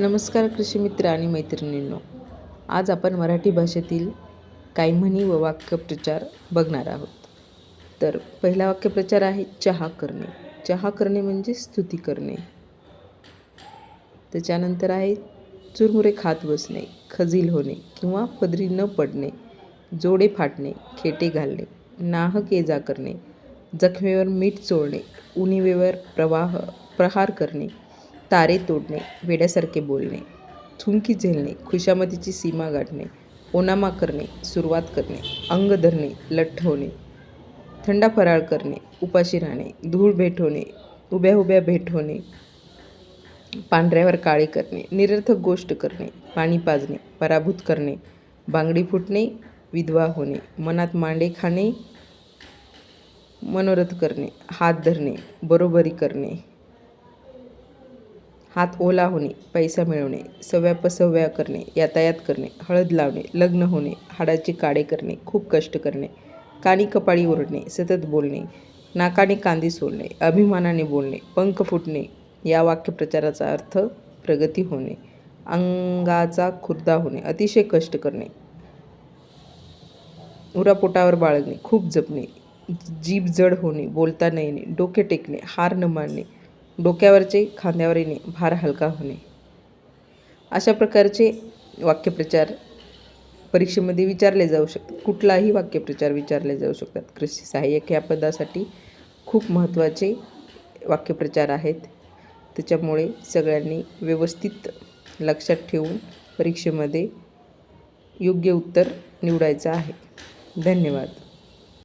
नमस्कार कृषी मित्र आणि मैत्रिणींनो. आज आपण मराठी भाषेतील काही म्हणी व वाक्यप्रचार बघणार आहोत. तर पहिला वाक्यप्रचार आहे चहा करणे. चहा करणे म्हणजे स्तुती करणे. त्याच्यानंतर आहे चुरमुरे खात बसणे खजील होणे किंवा पदरी न पडणे जोडे फाटणे खेटे घालणे नाहक ये जा करणे जखमेवर मीठ चोळणे उणिवेवर प्रवाह प्रहार करणे तारे तोडणे वेड्यासारखे बोलणे थुंकी झेलणे खुशामतीची सीमा गाठणे ओनामा करणे सुरुवात करणे अंग धरणे लठ्ठ होणे थंडा फराळ करणे उपाशी राहणे धूळ भेट होणे उभ्या उभ्या भेट होणे पांढऱ्यावर काळे करणे निरर्थक गोष्ट करणे पाणी पाजणे पराभूत करणे बांगडी फुटणे विधवा होणे मनात मांडे खाणे मनोरथ करणे हात धरणे बरोबरी करणे. हात ओला होणे पैसा मिळवणे सव्या पसव्या करणे यातायात करणे हळद लावणे लग्न होणे हाडाचे काडे करणे खूप कष्ट करणे कानी कपाळी ओरडणे सतत बोलणे नाकाने कांदी सोडणे अभिमानाने बोलणे पंख फुटणे या वाक्यप्रचाराचा अर्थ प्रगती होणे अंगाचा खुर्दा होणे अतिशय कष्ट करणे उरापोटावर बाळगणे खूप जपणे जीभ जड होणे बोलता न येणे डोके टेकणे हार न मानणे डोक्यावरचे खांद्यावर येणे भार हलका होणे. अशा प्रकारचे वाक्यप्रचार परीक्षेमध्ये विचारले जाऊ शकतात. कुठलाही वाक्यप्रचार विचारले जाऊ शकतात. कृषी सहाय्यक या पदासाठी खूप महत्त्वाचे वाक्यप्रचार आहेत. त्याच्यामुळे सगळ्यांनी व्यवस्थित लक्षात ठेवून परीक्षेमध्ये योग्य उत्तर निवडायचं आहे. धन्यवाद.